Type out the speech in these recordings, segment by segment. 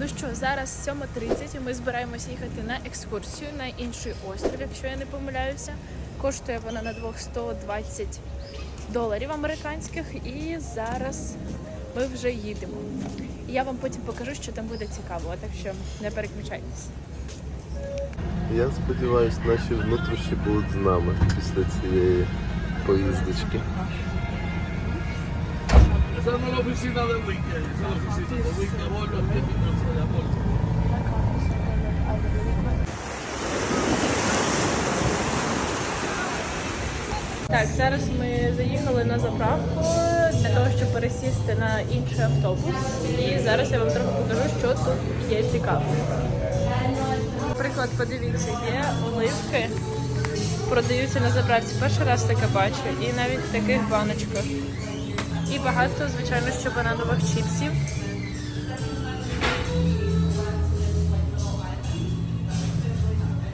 Ну що, зараз 7.30 і ми збираємося їхати на екскурсію на інший острів, якщо я не помиляюся. Коштує вона на двох 120 доларів американських. І зараз ми вже їдемо. І я вам потім покажу, що там буде цікаво, так що не переключайтесь. Я сподіваюся, наші внутрішні будуть з нами після цієї поїздочки. Es la oficina de Wiki Volvo, 10 minutos de amor. Так, зараз ми заїхали на заправку для того, щоб пересісти на інший автобус. І зараз я вам трохи покажу, що тут є цікаво. Наприклад, подивіться, є оливки, продаються на заправці. Перший раз таке бачу, і навіть в таких баночках. І багато, звичайно, що бананових чіпсів.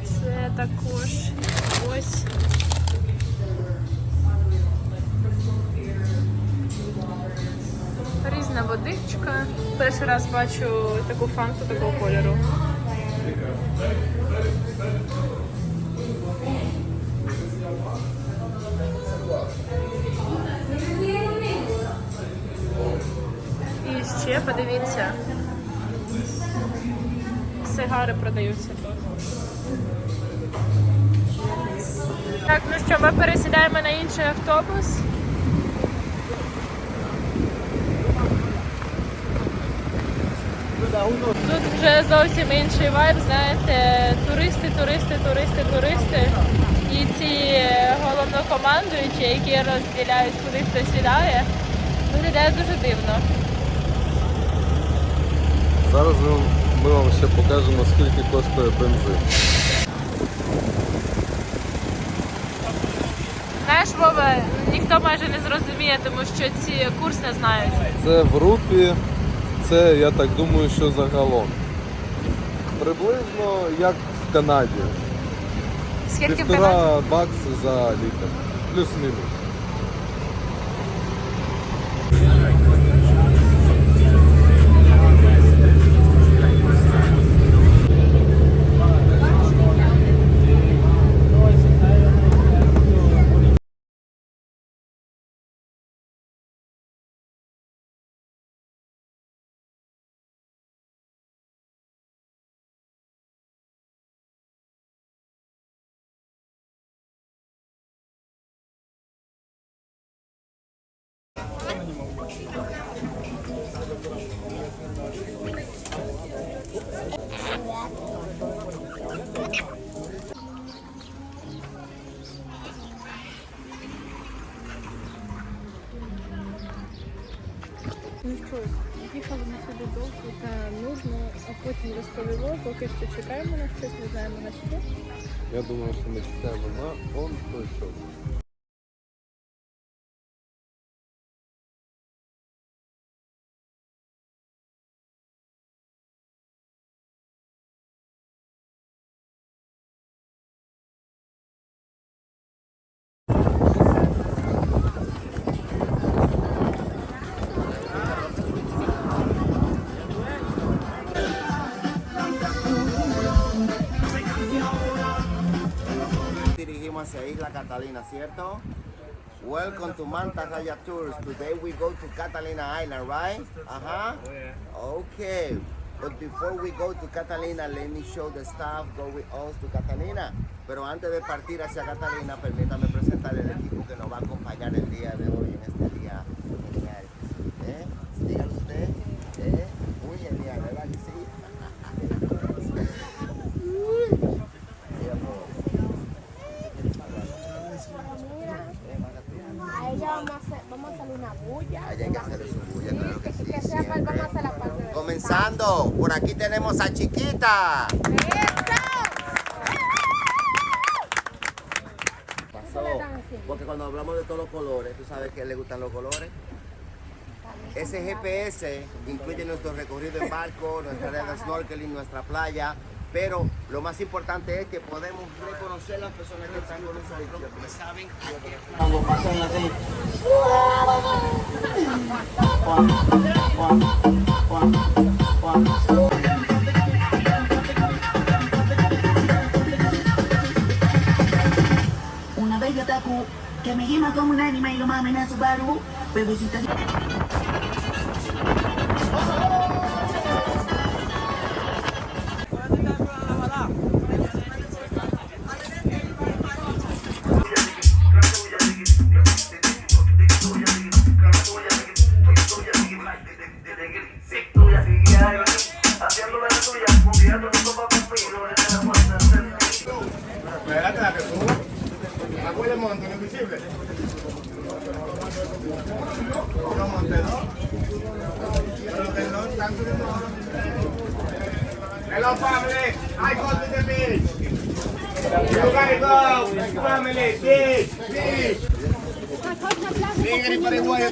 Це також ось Різна водичка. Перший раз бачу таку фанту такого кольору. Ще подивіться. Сигари продаються тут. Так, ну що, ми пересідаємо на інший автобус. Тут вже зовсім інший вайб, знаєте, туристи, туристи, туристи, туристи. І ці е, головнокомандуючі, які розділяють, куди хто сідає, виглядає дуже дивно. Зараз ми, вам ще покажемо, скільки коштує бензин. Знаєш, Вова, ніхто майже не зрозуміє, тому що ці курс не знають. Це в рупі, це я так думаю, що загалом. Приблизно як в Канаді. Скільки в Канаді? Півтора бакси за літр. Плюс-мінус. Розповіло, поки що чекаємо на щось, не знаємо на що. Я думаю, що ми чекаємо на он той що. Isla Catalina, ¿cierto? Welcome to Manta Raya Tours. Today we go to Catalina Island, right? Uh-huh. Okay. But before we go to Catalina, let me show the staff go with us to Catalina. Pero antes de partir hacia Catalina, permítame presentar el equipo que nos va a acompañar el día de hoy en este por aquí tenemos a Chiquita. Pasó, porque cuando hablamos de todos los colores, tú sabes que le gustan los colores. Ese GPS incluye nuestro recorrido en barco, nuestra área de snorkeling, nuestra playa, pero lo más importante es que podemos conocer las personas que están con nosotros y saben Cuando pasan así. Una vez yo que me gema como un anime y lo mamen a su baru, bebecita.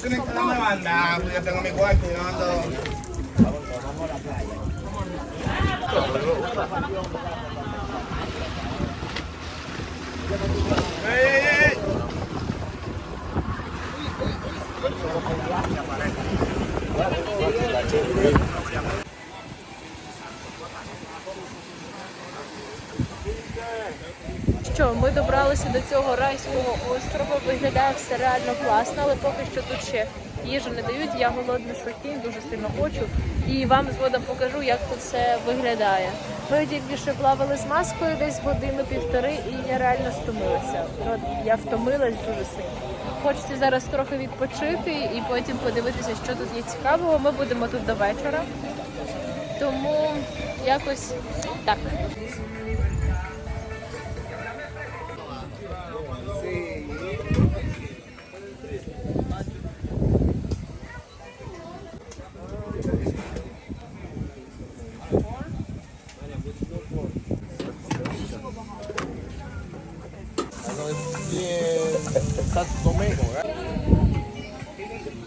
Tienen que darme banda, yo tengo mi cuarto y no ando. ¡Ey, ey, ey! Що ми добралися до цього райського острова. Виглядає все реально класно, але поки що тут ще їжу не дають. Я голодна шокінь, дуже сильно хочу. І вам згодом покажу, як тут все виглядає. Ми тільки що плавали з маскою десь годину-півтори, і я реально стомилася. Я втомилась дуже сильно. Хочеться зараз трохи відпочити і потім подивитися, що тут є цікавого. Ми будемо тут до вечора. Тому якось так.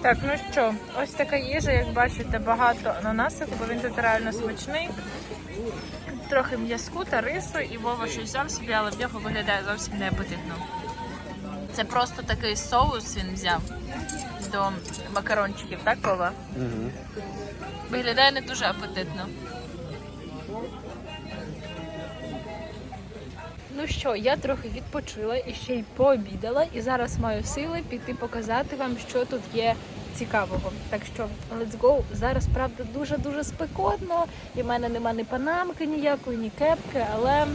Так, ну що, ось така їжа, як бачите, багато ананасів, бо він тут реально смачний. Трохи м'язку та рису, і Вова щось взяв собі, але в нього виглядає зовсім неапетитно. Це просто такий соус він взяв до макарончиків, так, Вова? Угу. Виглядає не дуже апетитно. Ну що, я трохи відпочила і ще й пообідала, і зараз маю сили піти показати вам, що тут є цікавого. Так що let's go. Зараз правда дуже дуже спекотно, і в мене нема ні панамки ніякої, ні кепки, але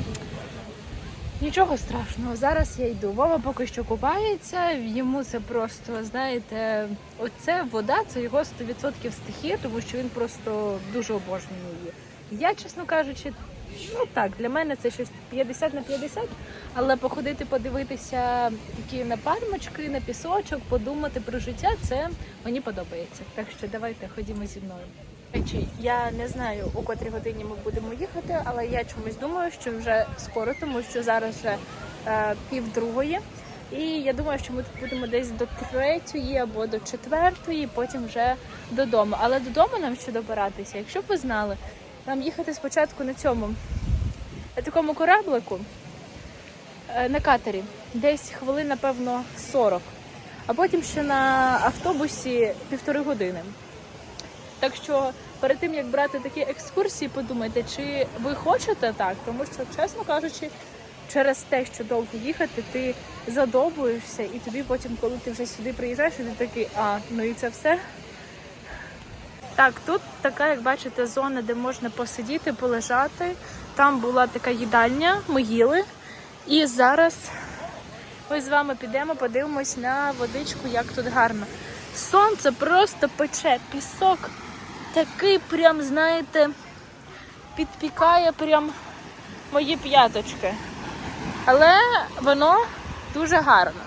нічого страшного. Зараз я йду. Вова поки що купається. Йому це просто знаєте, оце вода, це його 100% стихія, тому що він просто дуже обожнює її. Я, чесно кажучи, ну так, для мене це щось 50 на 50, але походити, подивитися такі на пальмочки, на пісочок, подумати про життя, це мені подобається. Так що давайте ходімо зі мною. Я не знаю, у котрій годині ми будемо їхати, але я чомусь думаю, що вже скоро, тому що зараз вже е, пів другої. І я думаю, що ми тут будемо десь до третьої або до четвертої, потім вже додому. Але додому нам ще добиратися. Якщо б ви знали, нам їхати спочатку на цьому на такому кораблику е, на катері, десь хвилин, напевно, 40, а потім ще на автобусі півтори години. Так що перед тим як брати такі екскурсії, подумайте, чи ви хочете так, тому що, чесно кажучи, через те, що довго їхати, ти задовбуєшся, і тобі потім, коли ти вже сюди приїжджаєш, ти такий, а ну і це все. Так, тут така, як бачите, зона, де можна посидіти, полежати. Там була така їдальня, ми їли. І зараз ми з вами підемо, подивимось на водичку, як тут гарно. Сонце просто пече, пісок такий прям, знаєте, підпікає прям мої п'яточки. Але воно дуже гарно.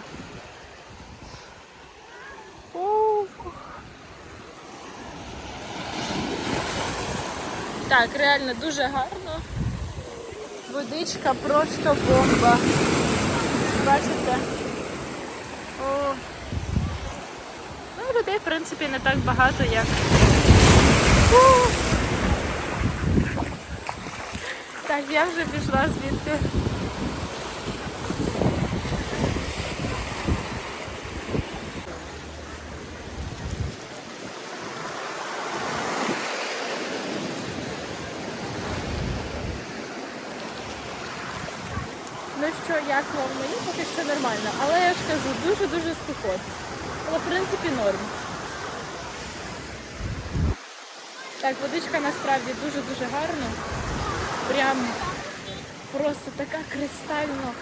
Так, реально дуже гарно. Водичка просто бомба. Бачите? О. Ну, людей, в принципі, не так багато, як. Фу. Так, я вже пішла звідти. Ну що, як вам мені поки що нормально, але я ж кажу, дуже-дуже спекотно. Але в принципі норм. Так, водичка насправді дуже-дуже гарна. Прям просто така кристально,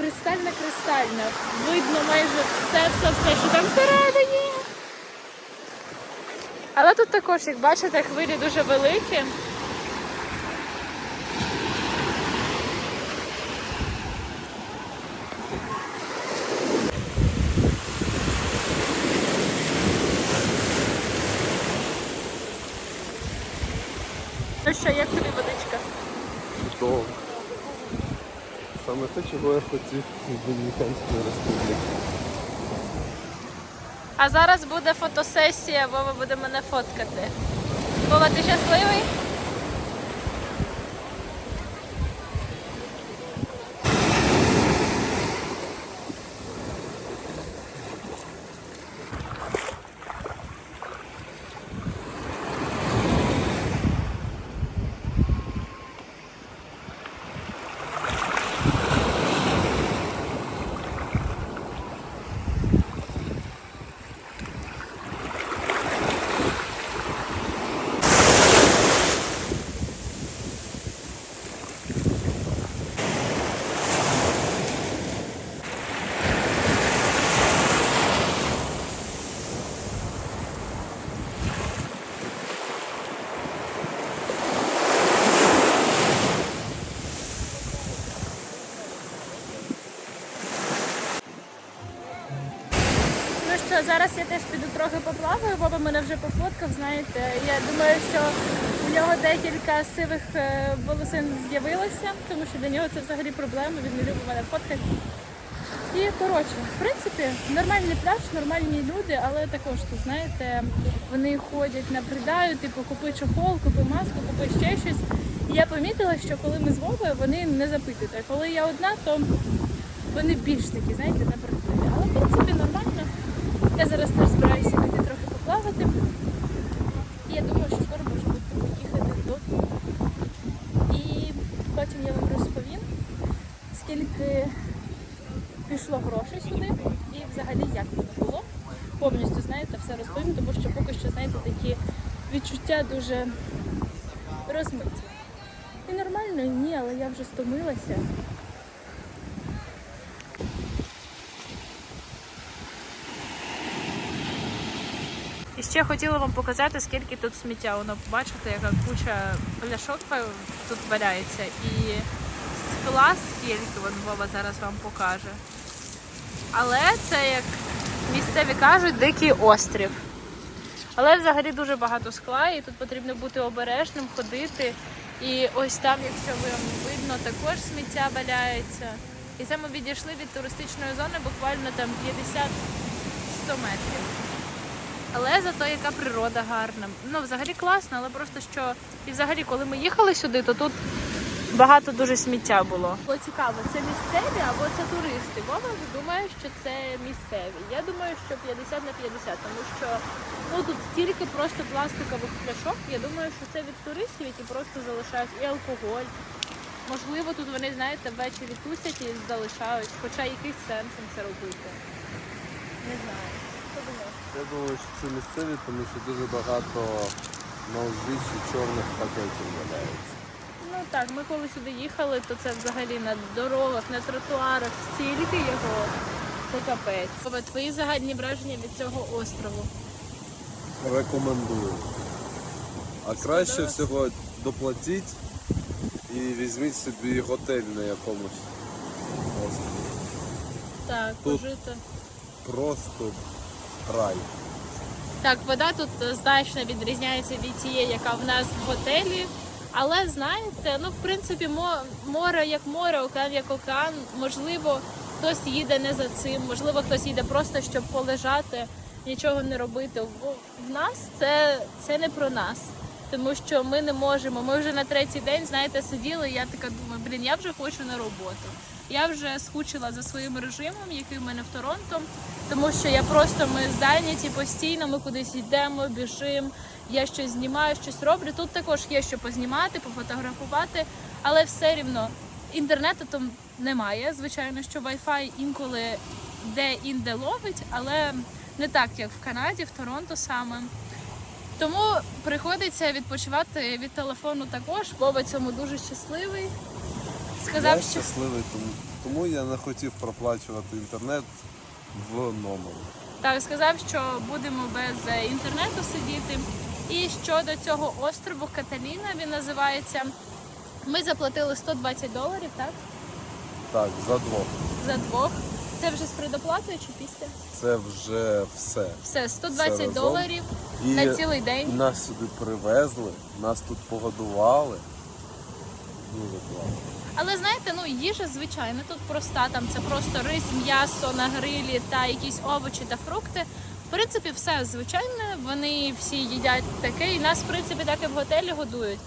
кристально-кристальна. Видно майже все-все-все, що там всередині. Але тут також, як бачите, хвилі дуже великі. Ну що, як тобі водичка? Чудово. Саме чого я хотів від Домініканської республіки. А зараз буде фотосесія, Вова буде мене фоткати. Вова, ти щасливий? Зараз я теж піду трохи поплаваю, Вова мене вже пофоткав, знаєте. Я думаю, що у нього декілька сивих е, волосин з'явилося, тому що для нього це взагалі проблема, він не любить мене фоткати. І коротше, в принципі, нормальний пляж, нормальні люди, але також тут, знаєте, вони ходять напридаю, типу, купи чохол, купи маску, купи ще щось. І я помітила, що коли ми з Вовою, вони не запитують. А коли я одна, то вони більш такі, знаєте, напередливі. Але в принципі нормально. Я зараз теж збираюся піти трохи поплавати. І я думаю, що скоро можу бути поїхати додому. І потім я вам розповім, скільки пішло грошей сюди і взагалі як воно було. Повністю, знаєте, все розповім, тому що поки що, знаєте, такі відчуття дуже розмиті. І нормально, ні, але я вже стомилася. Ще хотіла вам показати, скільки тут сміття. Воно бачите, яка куча пляшок тут валяється. І скла скільки вон Вова зараз вам покаже. Але це, як місцеві кажуть, дикий острів. Але взагалі дуже багато скла, і тут потрібно бути обережним, ходити. І ось там, якщо вам видно, також сміття валяється. І це ми відійшли від туристичної зони буквально там 50-100 метрів. Але зато яка природа гарна. Ну, взагалі класно, але просто що. І взагалі, коли ми їхали сюди, то тут багато дуже сміття було. Було цікаво, це місцеві або це туристи? Вова думає, що це місцеві. Я думаю, що 50 на 50, тому що ну тут стільки просто пластикових пляшок. Я думаю, що це від туристів, які просто залишають і алкоголь. Можливо, тут вони, знаєте, ввечері тусять і залишають, хоча якийсь сенс це робити. Не знаю. Я думаю, що це місцеві, тому що дуже багато на узбіччі чорних пакетів валяється. Ну так, ми коли сюди їхали, то це взагалі на дорогах, на тротуарах, стільки його. Це капець. Твої загальні враження від цього острову. Рекомендую. А краще всього доплатіть і візьміть собі готель на якомусь острові. Так, Тут- пожити. Просто рай. Так, вода тут е, значно відрізняється від тієї, яка в нас в готелі. Але знаєте, ну в принципі, море як море, океан як океан. Можливо, хтось їде не за цим, можливо, хтось їде просто щоб полежати, нічого не робити. В, в нас це, це не про нас. Тому що ми не можемо. Ми вже на третій день, знаєте, сиділи. і Я така думаю, блін, я вже хочу на роботу. Я вже скучила за своїм режимом, який в мене в Торонто, тому що я просто ми зайняті постійно. Ми кудись йдемо, біжимо. Я щось знімаю, щось роблю. Тут також є що познімати, пофотографувати, але все рівно Інтернету там немає. Звичайно, що Wi-Fi інколи де-інде ловить, але не так, як в Канаді, в Торонто саме. Тому приходиться відпочивати від телефону також. Вова цьому дуже щасливий. Сказав, я що щасливий, тому, тому я не хотів проплачувати інтернет в номері. Так, сказав, що будемо без е, інтернету сидіти. І щодо цього острову Каталіна, він називається. Ми заплатили 120 доларів, так? Так, за двох. За двох. Це вже з предоплатою чи після? Це вже все. Все, 120 разом. доларів І на цілий день. нас сюди привезли, нас тут погодували. Дуже класно. Але знаєте, ну їжа звичайна тут проста. Там це просто рис, м'ясо на грилі та якісь овочі та фрукти. В принципі, все звичайне. Вони всі їдять таке, і нас, в принципі, так і в готелі годують.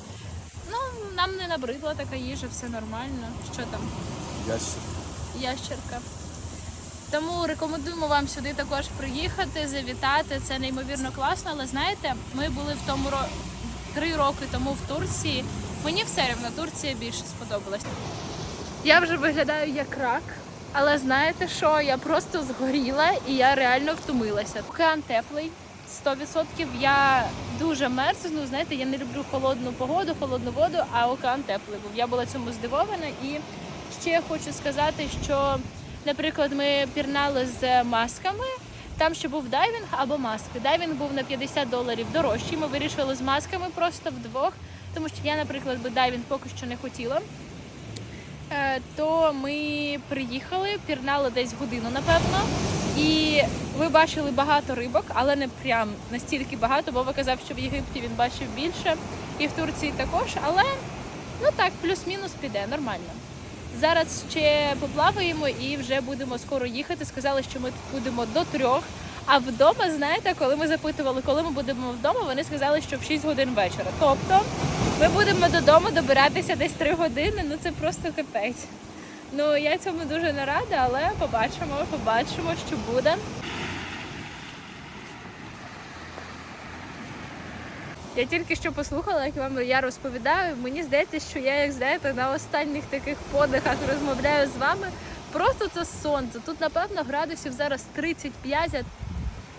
Ну, нам не набридла така їжа, все нормально. Що там? Я ще ящерка. Тому рекомендуємо вам сюди також приїхати, завітати. Це неймовірно класно. Але знаєте, ми були в тому ро... три роки тому в Турції. Мені все рівно Турція більше сподобалась. Я вже виглядаю як рак, але знаєте що? Я просто згоріла і я реально втомилася. Океан теплий. 100% я дуже мерзну. Знаєте, я не люблю холодну погоду, холодну воду, а океан теплий був. Я була цьому здивована. І ще хочу сказати, що, наприклад, ми пірнали з масками. Там ще був дайвінг або маски. Дайвінг був на 50 доларів дорожчий. Ми вирішили з масками просто вдвох, тому що я, наприклад, би дайвінг поки що не хотіла. Е, То ми приїхали, пірнали десь годину, напевно. І ви бачили багато рибок, але не прям настільки багато. Вова казав, що в Єгипті він бачив більше, і в Турції також. Але ну так, плюс-мінус піде, нормально. Зараз ще поплаваємо і вже будемо скоро їхати. Сказали, що ми будемо до трьох. А вдома, знаєте, коли ми запитували, коли ми будемо вдома, вони сказали, що в 6 годин вечора. Тобто ми будемо додому добиратися десь 3 години. Ну це просто капець. Ну я цьому дуже не рада, але побачимо, побачимо, що буде. Я тільки що послухала, як вам я розповідаю. Мені здається, що я, як знаєте, на останніх таких подихах розмовляю з вами. Просто це сонце. Тут, напевно, градусів зараз 35, а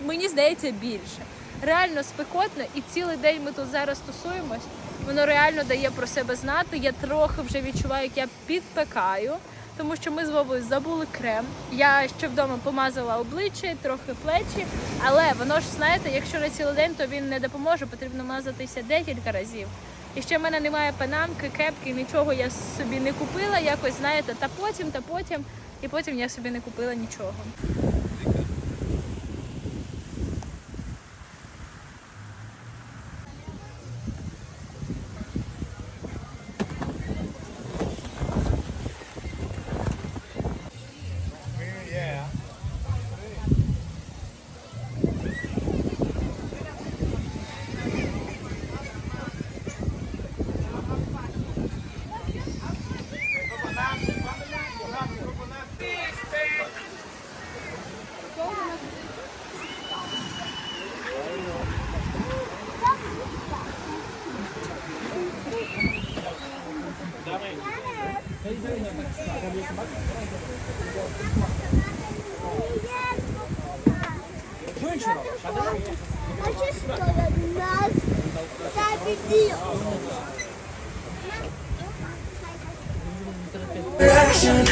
мені здається більше. Реально спекотно, і цілий день ми тут зараз тусуємось. Воно реально дає про себе знати. Я трохи вже відчуваю, як я підпекаю, тому що ми з Вовою забули крем. Я ще вдома помазала обличчя, трохи плечі, але воно ж знаєте, якщо на цілий день, то він не допоможе, потрібно мазатися декілька разів. І ще в мене немає панамки, кепки, нічого я собі не купила. Якось знаєте, та потім, та потім, і потім я собі не купила нічого. Хочеш коло нас так іди. Action.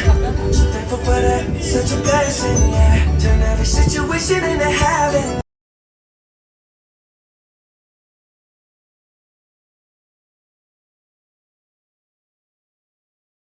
So thankful for that, such a blessing, yeah. Turn every situation into heaven.